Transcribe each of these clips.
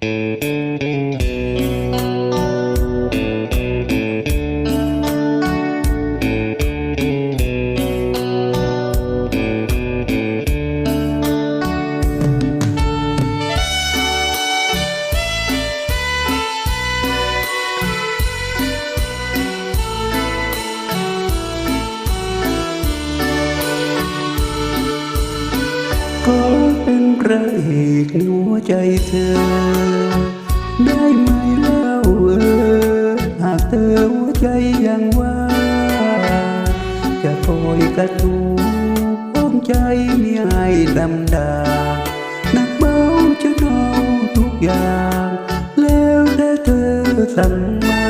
ขอ เป็นพระเอกในหัวใจเธอ ได้ไหมเล่าเออหากเธอหัวใจยังว่างจะคอยกระตูป้องใจมีให้ดำดาหนักเบาจะเอาทุกอย่าง แล้วแต่เธอสั่งมา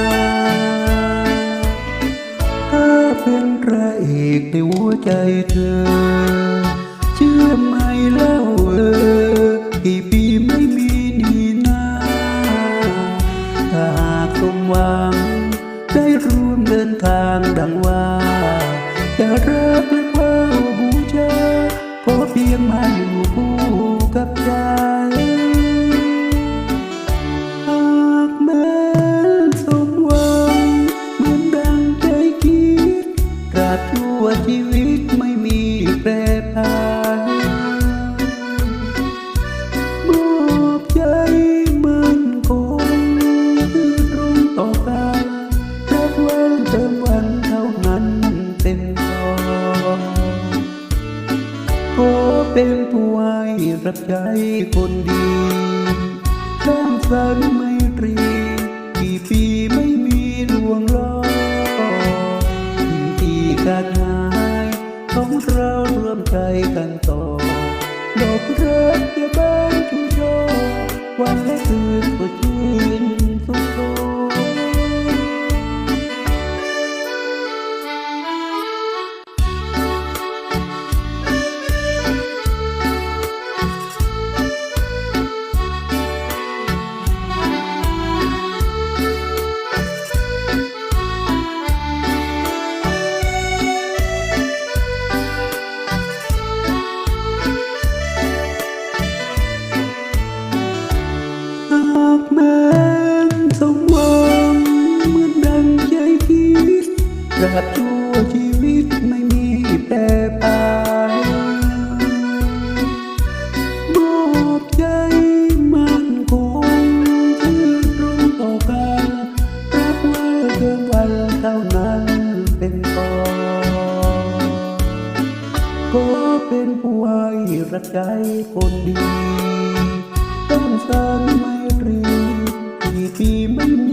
ถ้าเป็นพระเอกในหัวใจเธอ เชื่อไหมเล่าเออกี่ปีไม่มีนี่นาถ้าหากสมหวัง ได้ร่วมเดินทางดังว่า จะรักและว่าบูชาขอเพียงมา รงต่อกันรักวันเติมวันเท่านั้นเต็มพอขอเป็นผู้ให้รับใช้คนดีสร้างสรรค์ไมตรีกี่ปีไม่มีลวงล้อสิ่งที่ขาดหายของเราร่วมใจกันต่อดอกรักจะบา แม้นสมหวังเหมือนดังใจคิดตราบชั่วชีวิตไม่มีแปรปรานมอบใจมันคงชื่อตรงต่อกันรักว่าเกินวันเท่านั้นเป็นพอก็เป็นผู้ให้รักใจคนดี ต้องสร้างไมตรี กี่ปี